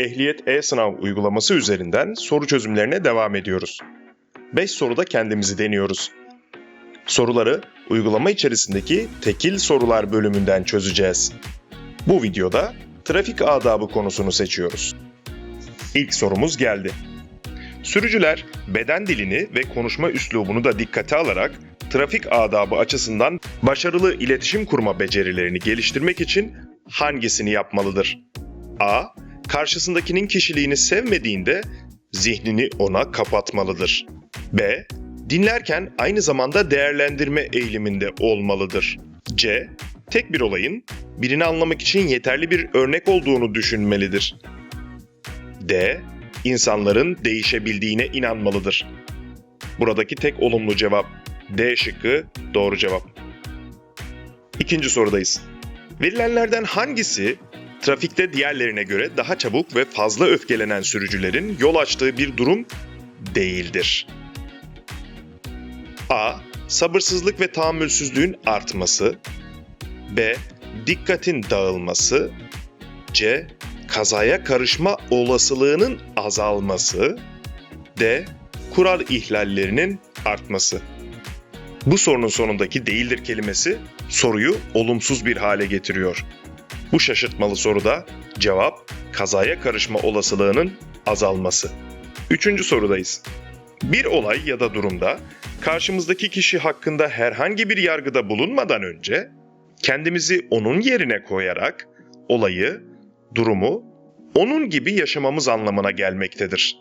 Ehliyet e-sınav uygulaması üzerinden soru çözümlerine devam ediyoruz. 5 soruda kendimizi deniyoruz. Soruları uygulama içerisindeki tekil sorular bölümünden çözeceğiz. Bu videoda trafik adabı konusunu seçiyoruz. İlk sorumuz geldi. Sürücüler beden dilini ve konuşma üslubunu da dikkate alarak trafik adabı açısından başarılı iletişim kurma becerilerini geliştirmek için hangisini yapmalıdır? A. Karşısındakinin kişiliğini sevmediğinde zihnini ona kapatmalıdır. B. Dinlerken aynı zamanda değerlendirme eğiliminde olmalıdır. C. Tek bir olayın birini anlamak için yeterli bir örnek olduğunu düşünmelidir. D. İnsanların değişebildiğine inanmalıdır. Buradaki tek olumlu cevap D şıkkı doğru cevap. İkinci sorudayız. Verilenlerden hangisi trafikte diğerlerine göre daha çabuk ve fazla öfkelenen sürücülerin yol açtığı bir durum değildir? A. Sabırsızlık ve tahammülsüzlüğün artması. B. Dikkatin dağılması. C. Kazaya karışma olasılığının azalması. D. Kural ihlallerinin artması. Bu sorunun sonundaki değildir kelimesi soruyu olumsuz bir hale getiriyor. Bu şaşırtmalı soruda cevap kazaya karışma olasılığının azalması. Üçüncü sorudayız. Bir olay ya da durumda karşımızdaki kişi hakkında herhangi bir yargıda bulunmadan önce kendimizi onun yerine koyarak olayı, durumu onun gibi yaşamamız anlamına gelmektedir.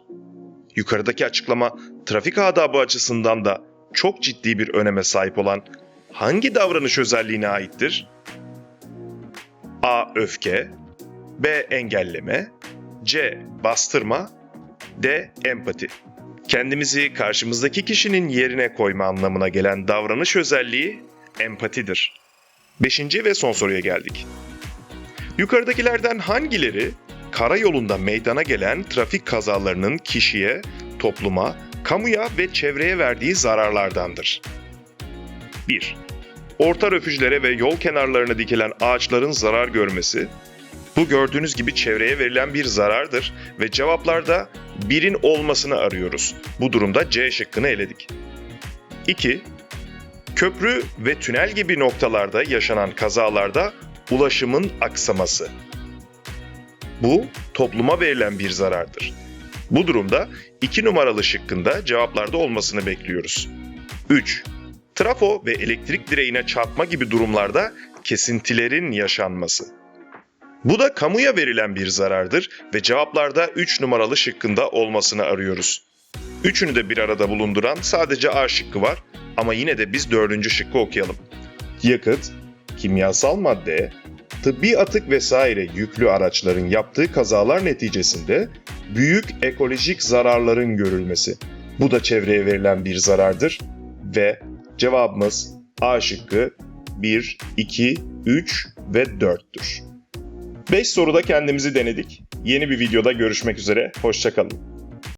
Yukarıdaki açıklama trafik adabı açısından da çok ciddi bir öneme sahip olan hangi davranış özelliğine aittir? A. Öfke B. Engelleme C. Bastırma D. Empati Kendimizi karşımızdaki kişinin yerine koyma anlamına gelen davranış özelliği empatidir. Beşinci ve son soruya geldik. Yukarıdakilerden hangileri karayolunda meydana gelen trafik kazalarının kişiye, topluma, kamuya ve çevreye verdiği zararlardandır? 1. Orta röfüjlere ve yol kenarlarına dikilen ağaçların zarar görmesi, bu gördüğünüz gibi çevreye verilen bir zarardır ve cevaplarda birin olmasını arıyoruz. Bu durumda C şıkkını eledik. 2. Köprü ve tünel gibi noktalarda yaşanan kazalarda ulaşımın aksaması. Bu topluma verilen bir zarardır. Bu durumda 2 numaralı şıkkında cevaplarda olmasını bekliyoruz. 3. Trafo ve elektrik direğine çarpma gibi durumlarda kesintilerin yaşanması. Bu da kamuya verilen bir zarardır ve cevaplarda 3 numaralı şıkkında olmasını arıyoruz. Üçünü de bir arada bulunduran sadece A şıkkı var ama yine de biz dördüncü şıkkı okuyalım. Yakıt, kimyasal madde, tıbbi atık vesaire yüklü araçların yaptığı kazalar neticesinde büyük ekolojik zararların görülmesi. Bu da çevreye verilen bir zarardır ve cevabımız A şıkkı 1, 2, 3 ve 4'tür. 5 soruda kendimizi denedik. Yeni bir videoda görüşmek üzere, hoşçakalın.